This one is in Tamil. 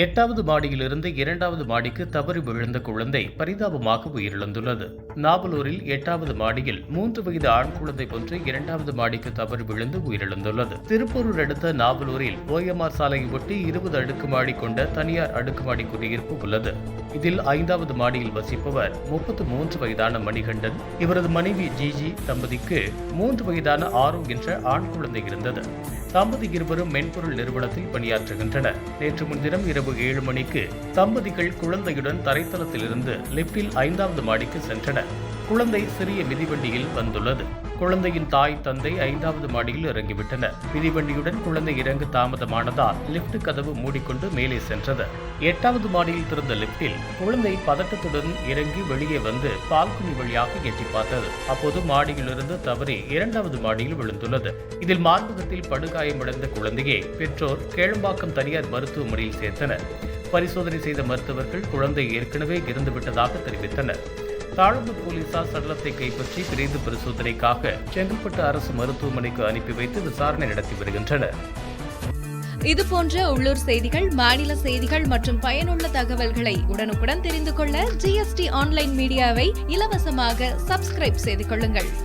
எட்டாவது மாடியிலிருந்து இரண்டாவது மாடிக்கு தவறி விழுந்த குழந்தை பரிதாபமாக உயிரிழந்துள்ளது. நாவலூரில் எட்டாவது மாடியில் மூன்று வயது ஆண் குழந்தை ஒன்று இரண்டாவது மாடிக்கு தவறி விழுந்து உயிரிழந்துள்ளது. திருப்பூரூர் அடுத்த நாவலூரில் ஓஎம்ஆர் சாலையை ஒட்டி இருபது அடுக்குமாடி கொண்ட தனியார் அடுக்குமாடி குடியிருப்பு உள்ளது. இதில் ஐந்தாவது மாடியில் வசிப்பவர் முப்பத்து மூன்று வயதான மணிகண்டன். இவரது மனைவி ஜிஜி தம்பதிக்கு மூன்று வயதான ஆரோ என்ற ஆண் குழந்தை இருந்தது. தம்பதி இருவரும் மென்பொருள் நிறுவனத்தில் பணியாற்றுகின்றனர். நேற்று முன்தினம் இரவு ஏழு மணிக்கு தம்பதிகள் குழந்தையுடன் தரைத்தளத்திலிருந்து லிப்டில் ஐந்தாவது மாடிக்கு சென்றனர். குழந்தை சிறிய மிதிவண்டியில் வந்துள்ளது. குழந்தையின் தாய் தந்தை ஐந்தாவது மாடியில் இறங்கிவிட்டனர். மிதிவண்டியுடன் குழந்தை இறங்க தாமதமானதால் லிப்ட் கதவு மூடிக்கொண்டு மேலே சென்றது. எட்டாவது மாடியில் திறந்த லிப்டில் குழந்தை பதட்டத்துடன் இறங்கி வெளியே வந்து பால்கனி வழியாக எட்டி பார்த்தது. அப்போது மாடியிலிருந்து தவறி இரண்டாவது மாடியில் விழுந்துள்ளது. இதில் மார்பகத்தில் படுகாயமடைந்த குழந்தையை பெற்றோர் கேளம்பாக்கம் தனியார் மருத்துவமனையில் சேர்த்தனர். பரிசோதனை செய்த மருத்துவர்கள் குழந்தை ஏற்கனவே இறந்துவிட்டதாக தெரிவித்தனர். தாழம்பூர் போலீசார் சடலத்தை கைப்பற்றி பிரிந்து பரிசோதனைக்காக செங்கல்பட்டு அரசு மருத்துவமனைக்கு அனுப்பி வைத்து விசாரணை நடத்தி வருகின்றனர். இது போன்ற உள்ளூர் செய்திகள் மாநில செய்திகள் மற்றும் பயனுள்ள தகவல்களை உடனுக்குடன் தெரிந்து கொள்ள ஜிஎஸ்டி ஆன்லைன் மீடியாவை இலவசமாக சப்ஸ்கிரைப் செய்து கொள்ளுங்கள்.